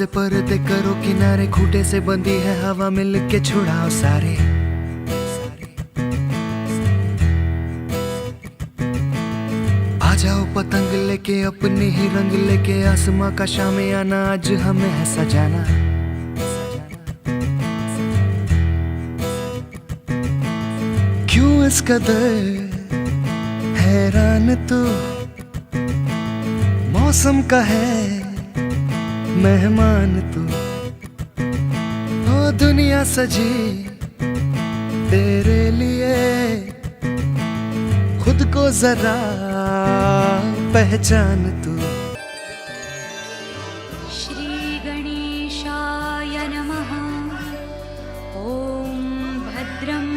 से पर्दे करो किनारे, खूटे से बंदी है हवा मिल के छुड़ाओ सारे। आ जाओ पतंग लेके, अपने ही रंग लेके, आसमां का शामे आना, आज हमें है सजाना। क्यों इस कदर हैरान तू? मौसम का है મહેમાન તું ઓ દુનિયા સજી તેરે લીએ ખુદ કો જરા પહેચાન તું શ્રી ગણેશાય નમઃ ઓમ ભદ્રમ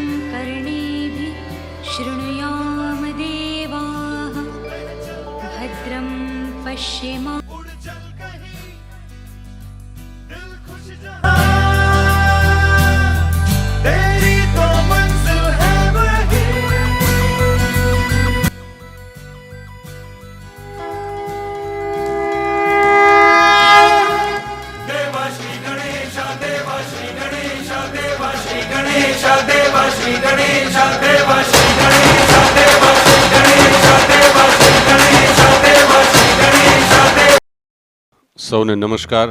સૌને નમસ્કાર.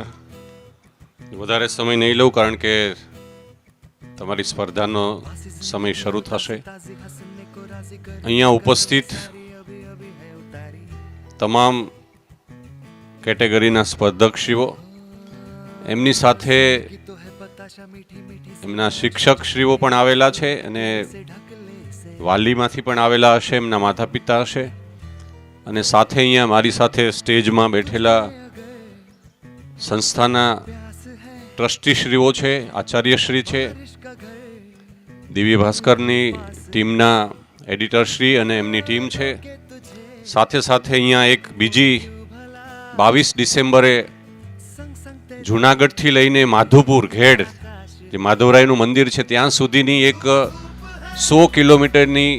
વધારે સમય નહીં લઉં કારણ કે તમારી સ્પર્ધાનો સમય શરૂ થશે. અહીંયા ઉપસ્થિત તમામ કેટેગરીના સ્પર્ધકશ્રીઓ એમની સાથે એમના શિક્ષકશ્રીઓ પણ આવેલા છે અને વાલીમાંથી પણ આવેલા હશે, એમના માતા પિતા હશે. અને સાથે અહીંયા મારી સાથે સ્ટેજમાં બેઠેલા સંસ્થાના ટ્રસ્ટીશ્રીઓ છે, આચાર્યશ્રી છે, દિવ્ય ભાસ્કરની ટીમના એડિટરશ્રી અને એમની ટીમ છે. સાથે સાથે અહીંયા એક બીજી બાવીસ ડિસેમ્બરે જુનાગઢથી લઈને માધુપુર ઘેડ, જે માધવરાયનું મંદિર છે, ત્યાં સુધીની એક સો કિલોમીટરની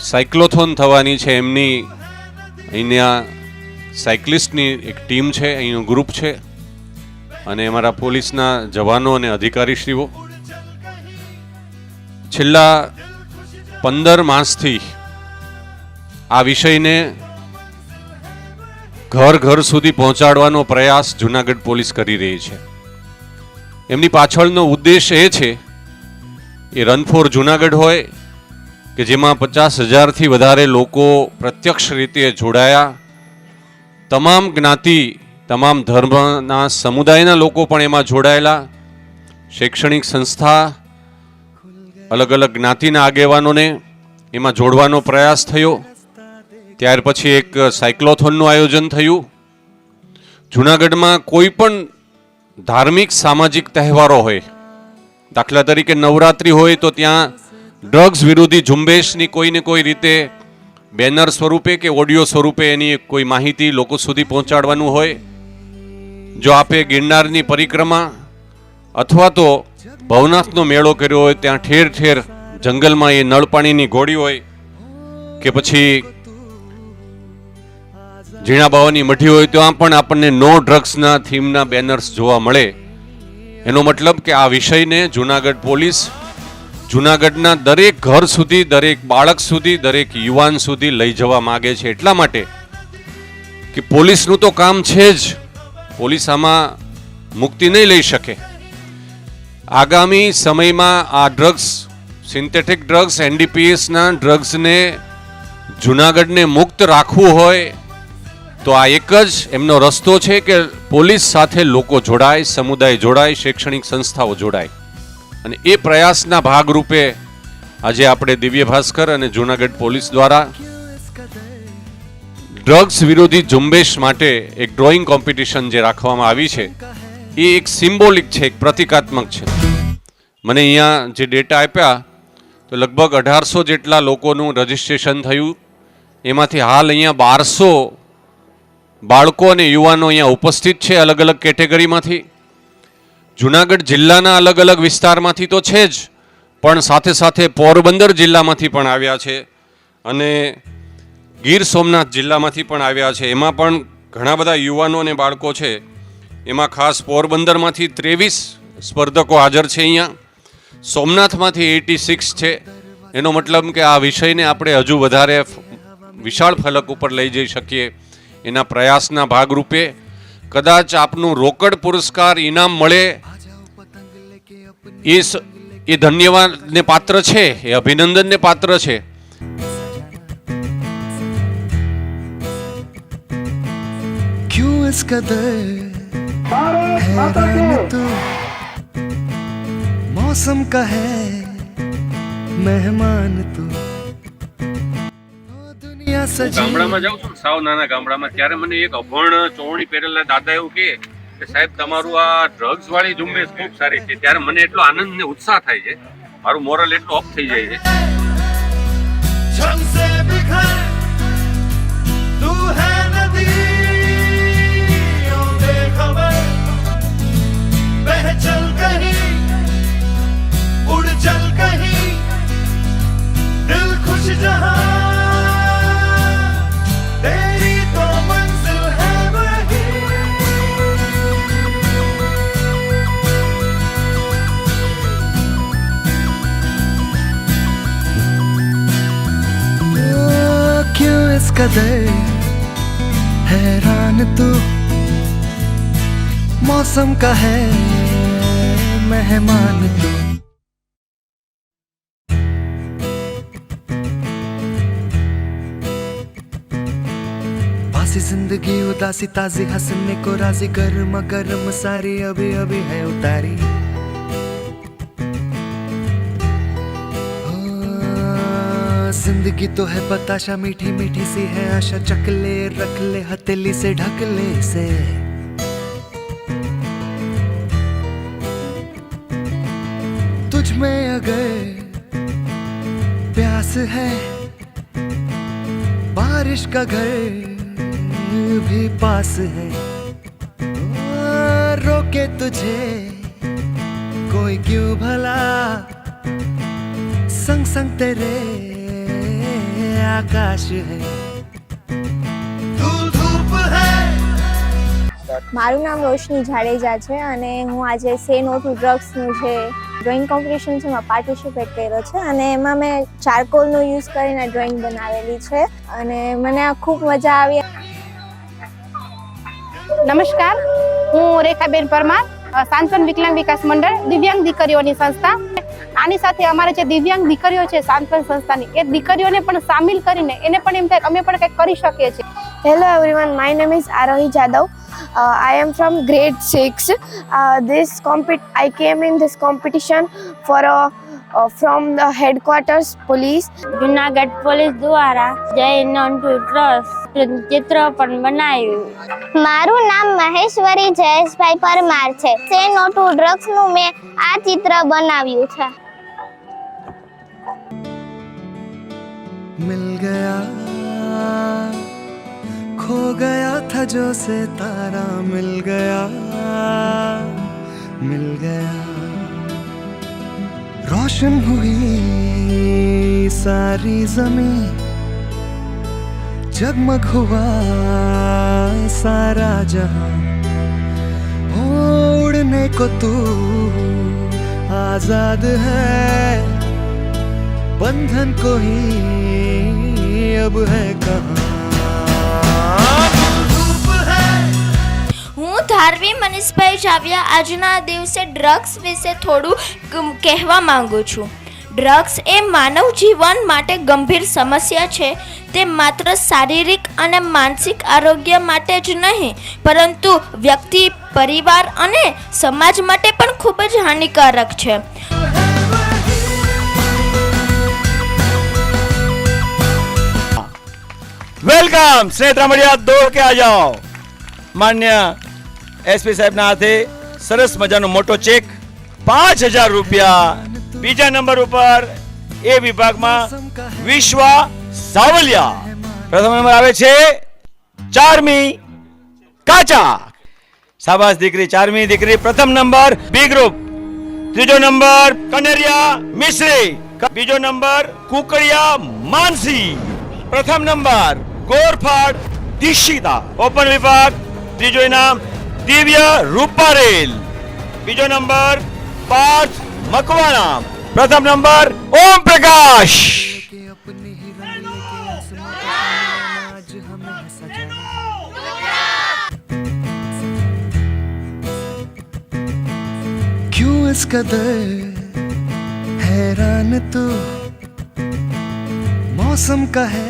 સાયક્લોથોન થવાની છે, એમની અહીંના સાયકલિસ્ટની એક ટીમ છે, અહીંનું ગ્રુપ છે અને અમારા પોલીસના જવાનો અને અધિકારીશ્રીઓ. છેલ્લા પંદર માસથી આ વિષયને ઘર ઘર સુધી પહોંચાડવાનો પ્રયાસ જુનાગઢ પોલીસ કરી રહી છે. એમની પાછળનો ઉદ્દેશ એ છે, એ રન ફોર જુનાગઢ હોય કે જેમાં પચાસ હજારથી વધારે લોકો પ્રત્યક્ષ રીતે જોડાયા તમામ જ્ઞાતિ, તમામ ધર્મના સમુદાયના લોકો પણ એમાં જોડાયેલા. શૈક્ષણિક સંસ્થા, અલગ અલગ જ્ઞાતિના આગેવાનોને એમાં જોડવાનો પ્રયાસ થયો. ત્યાર પછી એક સાયક્લોથોનનું આયોજન થયું. જુનાગઢમાં કોઈ પણ ધાર્મિક સામાજિક તહેવારો હોય, દાખલા તરીકે નવરાત્રિ હોય તો ત્યાં ડ્રગ્સ વિરોધી ઝુંબેશની કોઈને કોઈ રીતે બેનર સ્વરૂપે કે ઓડિયો સ્વરૂપે એની કોઈ માહિતી લોકો સુધી પહોંચાડવાનું હોય? જો આપે ગિરનારની પરિક્રમા અથવા તો ભવનાથનો મેળો કર્યો હોય, ત્યાં ઠેર ઠેર જંગલમાં એ નળપાણીની ગોળી હોય કે પછી ઝીણા બાવાની મઠી હોય, ત્યાં પણ આપણને નો ડ્રગ્સના થીમના બેનર્સ જોવા મળે. એનો મતલબ કે આ વિષયને જુનાગઢ પોલીસ જુનાગઢના દરેક ઘર સુધી, દરેક બાળક સુધી, દરેક યુવાન સુધી લઈ જવા માગે છે. એટલા માટે કે પોલીસનું તો કામ છે જ. પોલીસ આમાં મુક્તિ નહીં લઈ શકે. આગામી સમયમાં આ ડ્રગ્સ, સિન્થેટિક ડ્રગ્સ, એનડીપીએસના ડ્રગ્સને જુનાગઢને મુક્ત રાખવું હોય તો આ એક જ એમનો રસ્તો છે કે પોલીસ સાથે લોકો જોડાય, સમુદાય જોડાય, શૈક્ષણિક સંસ્થાઓ જોડાય. અને એ પ્રયાસના ભાગરૂપે આજે આપણે દિવ્ય ભાસ્કર અને જુનાગઢ પોલીસ દ્વારા ડ્રગ્સ વિરોધી ઝુંબેશ માટે એક ડ્રોઈંગ કોમ્પિટિશન જે રાખવામાં આવી છે, એ એક સિમ્બોલિક છે, એક પ્રતિકાત્મક છે. મને અહીંયા જે ડેટા આપ્યા, તો લગભગ અઢારસો જેટલા લોકોનું રજિસ્ટ્રેશન થયું. એમાંથી હાલ અહીંયા બારસો બાળકો અને યુવાનો અહીંયા ઉપસ્થિત છે અલગ અલગ કેટેગરીમાંથી. જુનાગઢ જિલ્લાના અલગ અલગ વિસ્તારમાંથી તો છે જ, પણ સાથે સાથે પોરબંદર જિલ્લામાંથી પણ આવ્યા છે અને ગીર સોમનાથ જિલ્લામાંથી પણ આવ્યા છે. એમાં પણ ઘણા બધા યુવાનો અને બાળકો છે. એમાં ખાસ પોરબંદરમાંથી ત્રેવીસ સ્પર્ધકો હાજર છે અહીંયા. સોમનાથમાંથી એટી સિક્સ છે. એનો મતલબ કે આ વિષયને આપણે હજુ વધારે વિશાળ ફલક ઉપર લઈ જઈ શકીએ એના પ્રયાસના ભાગરૂપે કદાચ આપનું રોકડ પુરસ્કાર ઇનામ મળે એ સ- એ ધન્યવાદને પાત્ર છે એ અભિનંદનને પાત્ર છે क्यों इस कदर हैरान तू मौसम का है मेहमान तू ગામડામાં જાઉં છું સાવ નાના ગામડામાં, ત્યારે મને એક અભણ ચોવણી પહેરેલા દાદા એવું કે, સાહેબ, તમારું આ ડ્રગ્સ વાળી ઝુંબેશ ખૂબ સારી છે. ત્યારે મને એટલો આનંદ ને ઉત્સાહ થાય છે. મારું મોરલ એટલો અપ થઈ જાય છે. इस कदर हैरान तू मौसम का है, मेहमान तू। बासी ज़िंदगी, उदासी, ताजी, हंसने को राज़ी, गर्म गर्म सारी अभी अभी है उतारी। ज़िंदगी तो है बताशा मीठी मीठी सी है आशा। चकले रख ले हथेली से ढक ले से तुझ में अगर प्यास है बारिश का घर भी पास है। हाँ, रोके तुझे कोई क्यों भला? संग संग तेरे આકાશ હે મારું નામ રોશની જાડેજા છે અને હું આજે સે નો ટુ ડ્રગ્સનું જે ડ્રોઈંગ કોમ્પિટિશન છે એમાં પાર્ટિસિપેટ કર્યો છે અને એમાં મેં ચારકોલનો યુઝ કરીને ડ્રોઈંગ બનાવેલી છે અને મને આ ખૂબ મજા આવી. નમસ્કાર હું રેખાબેન પરમાર સાંત્વન વિકલાંગ વિકાસ મંડળ દિવ્યાંગ દીકરીઓની સંસ્થા આની સાથે અમારે જે દિવ્યાંગ દીકરીઓ છે, સાંત્વન સંસ્થાની, એ દીકરીઓને પણ સામેલ કરીને એને પણ એમ થાય અમે પણ કંઈક કરી શકીએ છીએ. Hello everyone my name is Arohi Jadav I am from grade six this compete I came in this competition for from the headquarters police Junagadh police દ્વારા જય નોન ટુ ટ્રસ્ટ ચિત્ર પણ બનાવ્યું મારું નામ મહેશ્વરી જયેશભાઈ પરમાર છે સે નો ટુ ડ્રગ્સ નું મેં આ ચિત્ર બનાવ્યું છે मिल गया खो गया था जो से तारा मिल गया मिल गया रोशन हुई सारी जमी जगमग हुआ सारा जहाँ। उड़ने को तू आज़ाद है। बंधन को ही अब है कहाँ। ધારવી મનીષભાઈ જાવ્યા, આજના દિવસે ડ્રગ્સ વિશે થોડું કહેવા માંગુ છું. ડ્રગ્સ એ માનવ જીવન માટે ગંભીર સમસ્યા છે. તે માત્ર શારીરિક અને માનસિક આરોગ્ય માટે જ નહીં, પરંતુ વ્યક્તિ, પરિવાર અને સમાજ માટે પણ ખૂબ જ હાનિકારક છે. વેલકમ ત્રામડિયા દોડ કે આ જાઓ. માન્ય એસપી સાહેબના હાથે સરસ મજાનો મોટો ચેક. પાંચ હજાર રૂપિયા. બીજા નંબર ઉપર એ વિભાગમાં વિશ્વા સાવલિયા. પ્રથમ નંબર આવે છે ચારમી કાચા. સાબાસ દીકરી, ચારમી દીકરી. પ્રથમ નંબર બી ગ્રુપ ત્રીજો નંબર કનેરિયા મિશ્રી. બીજો નંબર કુકડિયા માનસી. પ્રથમ નંબર ગોરફાડ દિશિતા ઓપન વિભાગ. ત્રીજો ઇનામ દિવ્ય રૂપારેલ બીજો નંબર પાર્થ મકવાણા પ્રથમ નંબર ઓમ પ્રકાશ के अपने ही रंग लेके आसमां का सामने आज हमें है सजाना क्यों इस कदर हैरान तू मौसम का है